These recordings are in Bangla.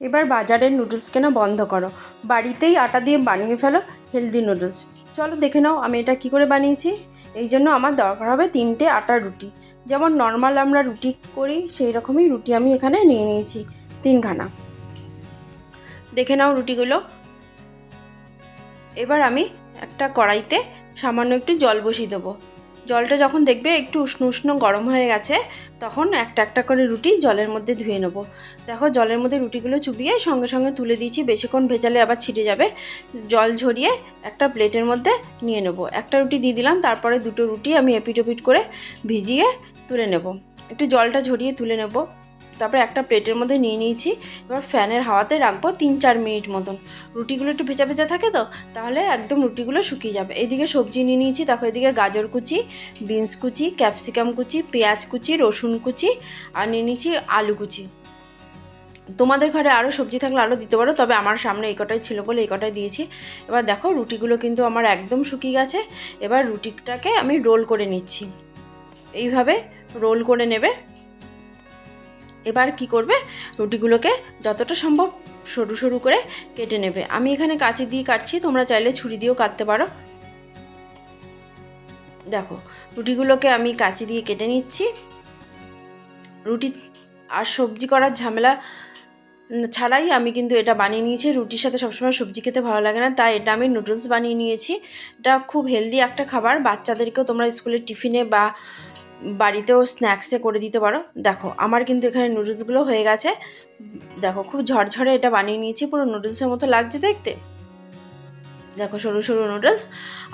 এবার বাজারের নুডলস কেনা বন্ধ করো? বাড়িতেই আটা দিয়ে বানিয়ে ফেলো হেলদি নুডলস চলো দেখে নাও আমি এটা কি করে বানিয়েছি। এই জন্য আমার দরকার হবে তিনটে আটার রুটি। যেমন নর্মাল আমরা রুটি করি, সেই রকমই রুটি আমি এখানে নিয়ে নিয়েছি, তিনখানা। দেখে নাও রুটিগুলো। এবার আমি একটা কড়াইতে সামান্য একটু জল বসিয়ে দেবো। জলটা যখন দেখবে একটু উষ্ণ উষ্ণ গরম হয়ে গেছে, তখন একটা একটা করে রুটি জলের মধ্যে ধুয়ে নেব। দেখো জলের মধ্যে রুটিগুলো চুবিয়ে সঙ্গে সঙ্গে তুলে দিয়েছি, বেশিক্ষণ ভেজালে আবার ছিটে যাবে। জল ঝরিয়ে একটা প্লেটের মধ্যে নিয়ে নেব। একটা রুটি দিয়ে দিলাম, তারপরে দুটো রুটি আমি এপিটোপিট করে ভিজিয়ে তুলে নেব। একটু জলটা ঝরিয়ে তুলে নেব। তারপরে একটা প্লেটের মধ্যে নিয়ে নিয়েছি। এবার ফ্যানের হাওয়াতে রাখব তিন চার মিনিট মতন। রুটিগুলো একটু ভেজা ভেজা থাকে তো, তাহলে একদম রুটিগুলো শুকিয়ে যাবে। এদিকে সবজি নিয়ে নিয়েছি, দেখো এদিকে গাজর কুচি, বিনস কুচি, ক্যাপসিকাম কুচি, পেঁয়াজ কুচি, রসুন কুচি, আর নিয়ে নিয়েছি আলু কুচি। তোমাদের ঘরে আরও সবজি থাকলে আরও দিতে পারো, তবে আমার সামনে এই কটাই ছিল বলে এই কটাই দিয়েছি। এবার দেখো রুটিগুলো কিন্তু আমার একদম শুকিয়ে গেছে। এবার রুটিটাকে আমি রোল করে নিচ্ছি। এইভাবে রোল করে নেবে। এবার কি করবে? রুটিগুলোকে যতটা সম্ভব সরু সরু করে কেটে নেবে। আমি এখানে কাঁচি দিয়ে কাটছি, তোমরা চাইলে ছুরি দিয়েও কাটতে পারো। দেখো, রুটিগুলোকে আমি কাঁচি দিয়ে কেটে নিচ্ছি। রুটি আর সবজি করার ঝামেলা ছাড়াই আমি কিন্তু এটা বানিয়ে নিয়েছি। রুটির সাথে সবসময় সবজি খেতে ভালো লাগে না, তাই এটা আমি নুডলস বানিয়ে নিয়েছি। এটা খুব হেলদি একটা খাবার, বাচ্চাদেরকেও তোমরা স্কুলের টিফিনে বা বাড়িতেও স্ন্যাক্সে করে দিতে পারো। দেখো, আমার কিন্তু এখানে নুডলসগুলো হয়ে গেছে। দেখো, খুব ঝরঝরে এটা বানিয়ে নিয়েছি, পুরো নুডলসের মতো লাগছে দেখতে। দেখো, সরু সরু নুডলস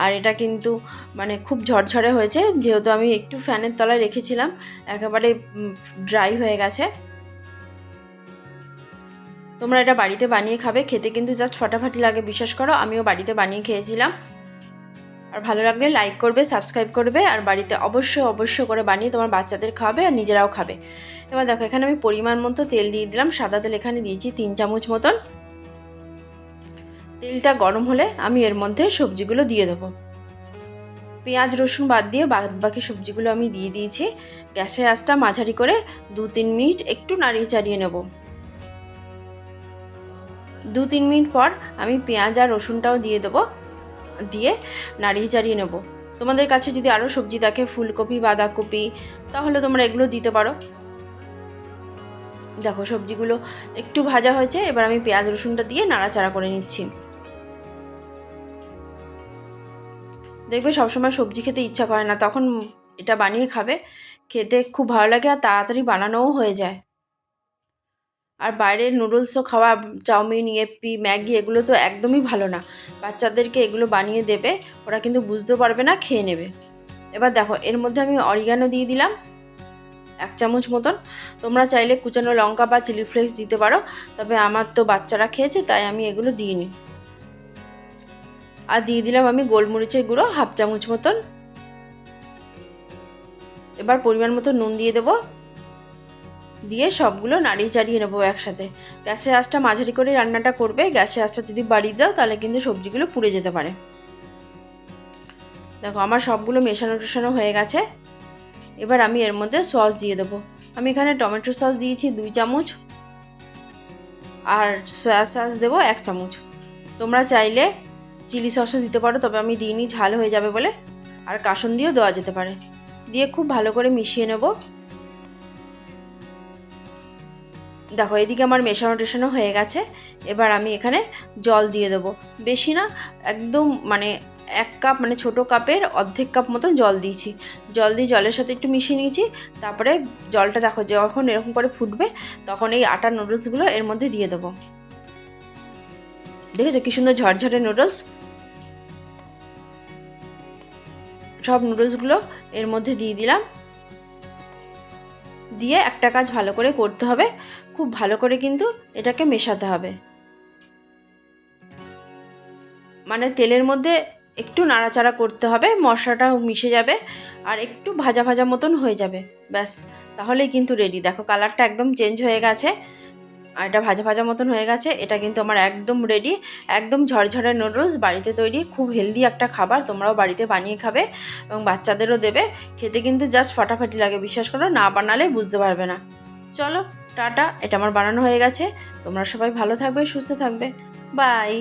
আর এটা কিন্তু মানে খুব ঝরঝরে হয়েছে, যেহেতু আমি একটু ফ্যানের তলায় রেখেছিলাম, একেবারে ড্রাই হয়ে গেছে। তোমরা এটা বাড়িতে বানিয়ে খাবে, খেতে কিন্তু জাস্ট ফাটাফাটি লাগে, বিশ্বাস করো, আমিও বাড়িতে বানিয়ে খেয়েছিলাম। আর ভালো লাগলে লাইক করবে সাবস্ক্রাইব করবে আর বাড়িতে অবশ্যই অবশ্যই করে বানিয়ে তোমার বাচ্চাদের খাওয়াবে আর নিজেরাও খাবে। এবার দেখো, এখানে আমি পরিমাণ মতো তেল দিয়ে দিলাম। সাদা তেল এখানে দিয়েছি তিন চামচ মতন। তেলটা গরম হলে আমি এর মধ্যে সবজিগুলো দিয়ে দেবো। পেঁয়াজ, রসুন বাদ দিয়ে বাদ বাকি সবজিগুলো আমি দিয়ে দিয়েছি। গ্যাসের আঁচটা মাঝারি করে দু তিন মিনিট একটু নাড়িয়ে চাড়িয়ে নেব। দু তিন মিনিট পর আমি পেঁয়াজ আর রসুনটাও দিয়ে দেবো। দিয়ে নাড়িয়ে চাড়িয়ে নেব। তোমাদের কাছে যদি আরও সবজি থাকে, ফুলকপি, বাঁধাকপি, তাহলে তোমরা এগুলো দিতে পারো। দেখো, সবজিগুলো একটু ভাজা হয়েছে, এবার আমি পেঁয়াজ, রসুনটা দিয়ে নাড়াচাড়া করে নিচ্ছি। দেখবে সবসময় সবজি খেতে ইচ্ছা করে না, তখন এটা বানিয়ে খাবে, খেতে খুব ভালো লাগে আর তাড়াতাড়ি বানানোও হয়ে যায়। আর বাইরের নুডলসও খাওয়া, চাউমিন ইয়েপি ম্যাগি এগুলো তো একদমই ভালো না। বাচ্চাদেরকে এগুলো বানিয়ে দেবে, ওরা কিন্তু বুঝতে পারবে না, খেয়ে নেবে। এবার দেখো, এর মধ্যে আমি অরিগানো দিয়ে দিলাম, এক চামচ মতন। তোমরা চাইলে কুচানো লঙ্কা বা চিলি ফ্লেক্স দিতে পারো, তবে আমার তো বাচ্চারা খেয়েছে, তাই আমি এগুলো দিইনি। আর দিয়ে দিলাম আমি গোলমরিচের গুঁড়ো, হাফ চামচ মতন। এবার পরিমাণ মতো নুন দিয়ে দেবো। দিয়ে সবগুলো নাড়িয়ে চাড়িয়ে নেব একসাথে। গ্যাসের আঁচটা মাঝারি করে রান্নাটা করবে। গ্যাসের আঁচটা যদি বাড়িয়ে দাও, তাহলে কিন্তু সবজিগুলো পুড়ে যেতে পারে। দেখো, আমার সবগুলো মেশানো টেশানো হয়ে গেছে। এবার আমি এর মধ্যে সস দিয়ে দেবো। আমি এখানে টমেটো সস দিয়েছি দুই চামচ আর সয়া সস দেবো এক চামচ। তোমরা চাইলে চিলি সসও দিতে পারো, তবে আমি দিইনি, ঝাল হয়ে যাবে বলে। আর কাসন দিয়েও দেওয়া যেতে পারে। দিয়ে খুব ভালো করে মিশিয়ে নেব। দেখো, এদিকে আমার মেশানো টেশানো হয়ে গেছে। এবার আমি এখানে জল দিয়ে দেবো। বেশি না, একদম মানে এক কাপ মানে ছোট কাপের অর্ধেক কাপ মতন জল দিয়েছি। জল দিয়ে জলের সাথে একটু মিশিয়ে নিয়েছি, তারপরে জলটা দেখো, যখন এরকম করে ফুটবে, তখন এই আটার নুডলসগুলো এর মধ্যে দিয়ে দেবো। দেখেছ কি সুন্দর ঝরঝরে নুডলস সব নুডলসগুলো এর মধ্যে দিয়ে দিলাম। দিয়ে একটা কাজ ভালো করে করতে হবে। খুব ভালো করে কিন্তু এটাকে মেশাতে হবে। মানে তেলের মধ্যে একটু নাড়াচাড়া করতে হবে মশলাটা মিশে যাবে আর একটু ভাজা ভাজা মতন হয়ে যাবে। ব্যাস, তাহলেই কিন্তু রেডি দেখো কালারটা একদম চেঞ্জ হয়ে গেছে। আর এটা ভাজা ভাজা মতন হয়ে গেছে। এটা কিন্তু আমার একদম রেডি একদম ঝরঝরে নুডলস বাড়িতে তৈরি, খুব হেলদি একটা খাবার, তোমরাও বাড়িতে বানিয়ে খাবে এবং বাচ্চাদেরও দেবে। খেতে কিন্তু জাস্ট ফাটাফাটি লাগে, বিশ্বাস করো, না বানালে বুঝতে পারবে না। চলো, টাটা, এটা আমার বানানো হয়ে গেছে। তোমরা সবাই ভালো থাকবে, সুস্থ থাকবে। বাই